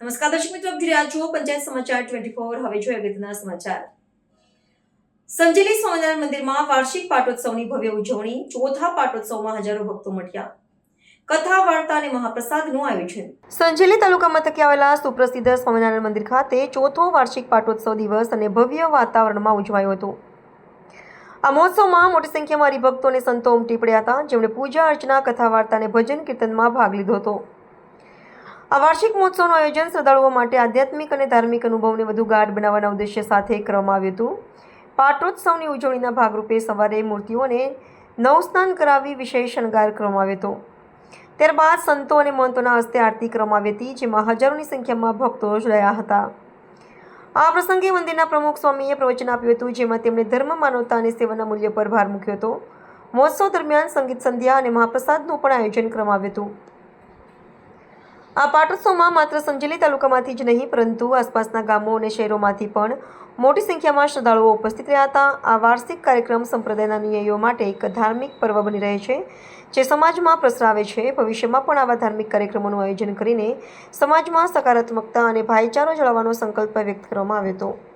નમસ્કાર દર્શક મિત્રો, આપ જોઈ રહ્યા છો પંચાયત સમાચાર ટ્વેન્ટી ફોર હવે જોઈએ અગત્યના સમાચાર. સંજેલી સ્વામિનારાયણ મંદિરમાં વાર્ષિક પાટોત્સવની ભવ્ય ઉજવણી ચોથા પાટોત્સવમાં હજારો ભક્તો મટ્યા. કથા, વાર્તા અને મહાપ્રસાદનું આયોજન. સંજેલી તાલુકા મથકે આવેલા સુપ્રસિદ્ધ સ્વામિનારાયણ મંદિર ખાતે ચોથો વાર્ષિક પાટોત્સવ દિવસ અને ભવ્ય વાતાવરણમાં ઉજવાયો હતો. આ મહોત્સવમાં મોટી સંખ્યામાં હરિભક્તો અને સંતો ઉમટી પડ્યા હતા. જેમણે પૂજા અર્ચના, કથા, વાર્તા અને ભજન કીર્તનમાં ભાગ લીધો હતો. આ વાર્ષિક મહોત્સવનું આયોજન શ્રદ્ધાળુઓ માટે આધ્યાત્મિક અને ધાર્મિક અનુભવને વધુ ગાઢ બનાવવાના ઉદ્દેશ્ય સાથે કરવામાં આવ્યું હતું. પાટોત્સવની ઉજવણીના ભાગરૂપે સવારે મૂર્તિઓને નવસ્નાન કરાવી વિશેષ શણગાર કરવામાં આવ્યો હતો. ત્યારબાદ સંતો અને મહંતોના હસ્તે આરતી કરવામાં આવી હતી, જેમાં હજારોની સંખ્યામાં ભક્તો જોડાયા હતા. આ પ્રસંગે મંદિરના પ્રમુખ સ્વામીએ પ્રવચન આપ્યું હતું, જેમાં તેમણે ધર્મ, માનવતા અને સેવાના મૂલ્ય પર ભાર મૂક્યો હતો. મહોત્સવ દરમિયાન સંગીત સંધ્યા અને મહાપ્રસાદનું પણ આયોજન કરવામાં આવ્યું હતું. આ પાટોત્સવમાં માત્ર સંજેલી તાલુકામાંથી જ નહીં, પરંતુ આસપાસના ગામો અને શહેરોમાંથી પણ મોટી સંખ્યામાં શ્રદ્ધાળુઓ ઉપસ્થિત રહ્યા હતા. આ વાર્ષિક કાર્યક્રમ સંપ્રદાયના અનુયાયીઓ માટે એક ધાર્મિક પર્વ બની રહે છે, જે સમાજમાં પ્રસરાવે છે. ભવિષ્યમાં પણ આવા ધાર્મિક કાર્યક્રમોનું આયોજન કરીને સમાજમાં સકારાત્મકતા અને ભાઈચારો જળવવાનો સંકલ્પ વ્યક્ત કરવામાં આવ્યો હતો.